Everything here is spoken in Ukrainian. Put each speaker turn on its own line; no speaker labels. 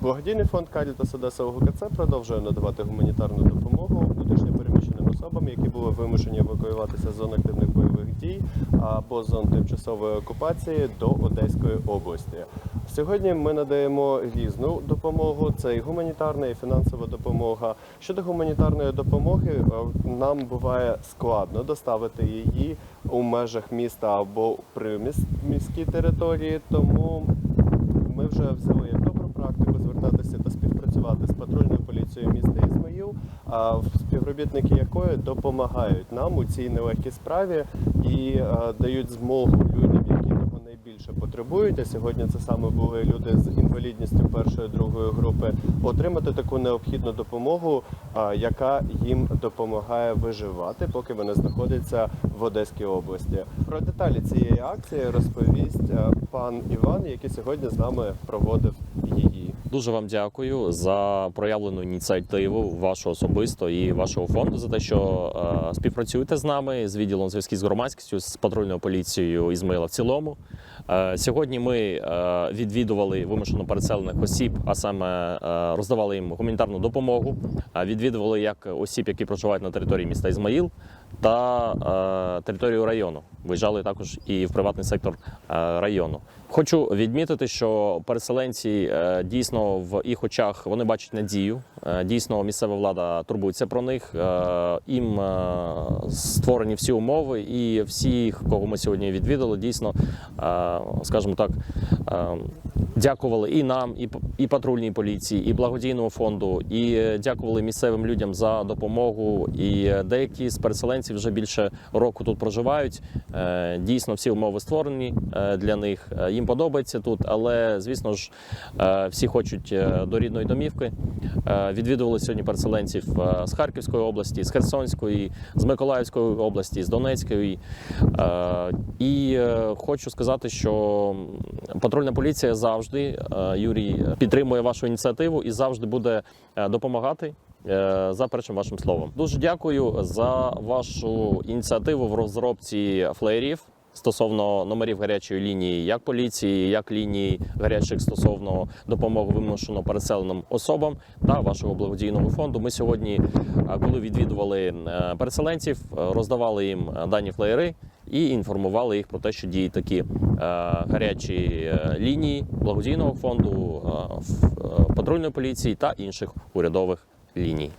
Благодійний фонд Карітас Одеса ОГКЦ продовжує надавати гуманітарну допомогу внутрішньо переміщеним особам, які були вимушені евакуюватися з зон активних бойових дій або зон тимчасової окупації до Одеської області. Сьогодні ми надаємо різну допомогу. Це і гуманітарна, і фінансова допомога. Щодо гуманітарної допомоги, е, нам буває складно доставити її у межах міста або при міській території, тому ми вже взяли практику звертатися та співпрацювати з патрульною поліцією міста Ізмаїл, співробітники якої допомагають нам у цій нелегкій справі і дають змогу людям, які того найбільше потребують. А сьогодні це саме були люди з інвалідністю першої другої групи, отримати таку необхідну допомогу, яка їм допомагає виживати, поки вони знаходяться в Одеській області. Про деталі цієї акції розповість пан Іван, який сьогодні з нами проводив її.
Дуже вам дякую за проявлену ініціативу вашу особисто і вашого фонду за те, що е, співпрацюєте з нами з відділом зв'язків з громадськістю з патрульною поліцією Ізмаїла в цілому. Е, сьогодні ми е, відвідували вимушено переселених осіб, а саме е, роздавали їм гуманітарну допомогу. Відвідували як осіб, які проживають на території міста Ізмаїл та територію району. Виїжджали також і в приватний сектор району. Хочу відмітити, що переселенці дійсно в їх очах вони бачать надію. Дійсно, місцева влада турбується про них. Їм створені всі умови, і всіх, кого ми сьогодні відвідали, дійсно, скажімо так. Дякували і нам, і і патрульній поліції, і благодійному фонду, і е, дякували місцевим людям за допомогу. І е, деякі з переселенців вже більше року тут проживають. Е, Дійсно, всі умови створені для них. Їм подобається тут, але звісно ж всі хочуть до рідної домівки. Відвідували сьогодні переселенців з Харківської області, з Херсонської, з Миколаївської області, з Донецької. І хочу сказати, що патрульна поліція завжди, е, Юрій, підтримує вашу ініціативу і завжди буде е, допомагати. е, За першим вашим словом, дуже дякую за вашу ініціативу в розробці флеєрів стосовно номерів гарячої лінії, як поліції, як лінії гарячих стосовно допомоги вимушено переселеним особам та вашого благодійного фонду. Ми сьогодні, коли відвідували переселенців, роздавали їм дані флеєри і інформували їх про те, що діють такі е, гарячі е, лінії благодійного фонду, е, патрульної поліції та інших урядових ліній.